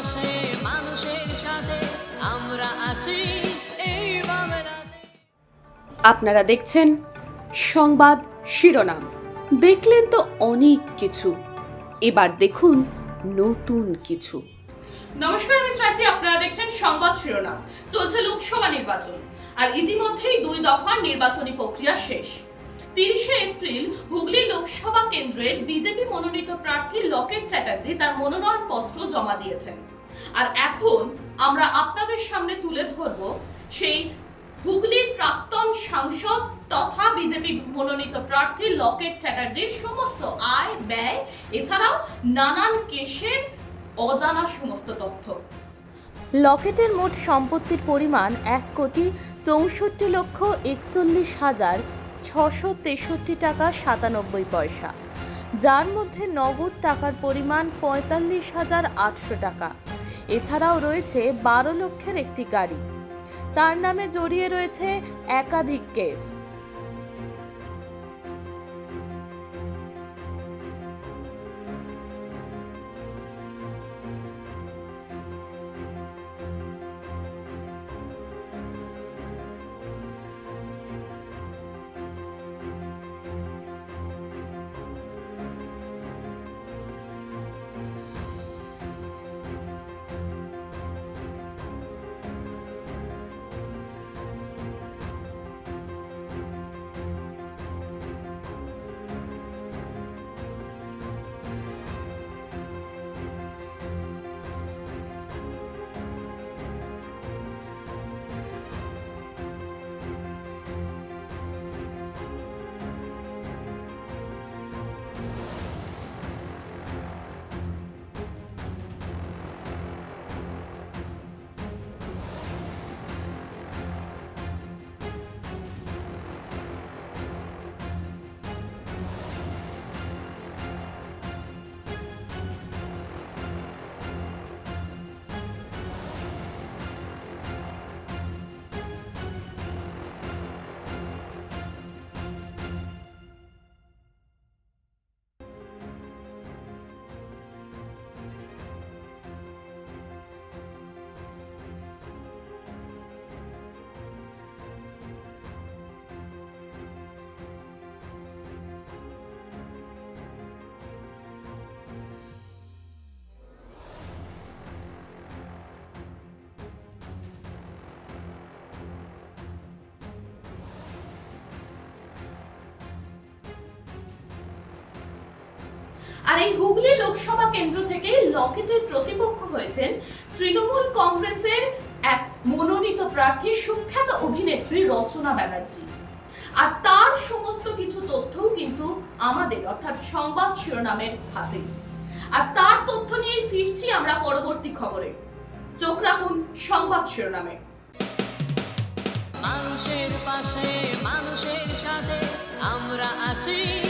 পাশে মানুষের সাথে আমরা আছি। এই আপনারা দেখছেন সংবাদ শিরোনাম। দেখলেন তো অনেক কিছু। এবার দেখুন নতুন কিছু। নমস্কার আমি শ্রাচি আপনারা দেখছেন সংবাদ শিরোনাম। চলছে লোকসভা নির্বাচন আর ইতিমধ্যেই দুই দফার নির্বাচনী প্রক্রিয়া শেষ। তিরিশে এপ্রিল হুগলি লোকসভা কেন্দ্রের বিজেপি মনোনীত প্রার্থী লকেট চ্যাটার্জি তার মনোনয়ন পত্র জমা দিয়েছেন। আর এখন আমরা আপনাদের সামনে তুলে ধরব সেই হুগলির প্রাক্তন সাংসদ তথা বিজেপি মনোনীত প্রার্থী লকেট চ্যাটার্জির সমস্ত আয় ব্যয়, এছাড়াও নানান কেসের অজানা সমস্ত তথ্য। লকেটের মোট সম্পত্তির পরিমাণ এক কোটি চৌষট্টি লক্ষ একচল্লিশ হাজার ছশো তেষট্টি টাকা সাতানব্বই পয়সা। যার মধ্যে নগদ টাকার পরিমাণ পঁয়তাল্লিশ হাজার আটশো টাকা। এছাড়াও রয়েছে বারো লক্ষের একটি গাড়ি। তার নামে জড়িয়ে রয়েছে একাধিক কেস। আর এই হুগলি লোকসভা কেন্দ্র থেকে লকেটের প্রতিপক্ষ হয়েছেন তৃণমূল কংগ্রেসের এক মনোনীত প্রার্থী সুখ্যাত অভিনেত্রী রচনা ব্যানার্জি। আর তার সমস্ত কিছু তথ্যও কিন্তু আমাদের, অর্থাৎ সংবাদ শিরোনামের হাতে। আর তার তথ্য নিয়ে ফিরছি আমরা পরবর্তী খবরে। চোখ রাখুন সংবাদ শিরোনামে। মানুষের পাশে, মানুষের সাথে আমরা আছি।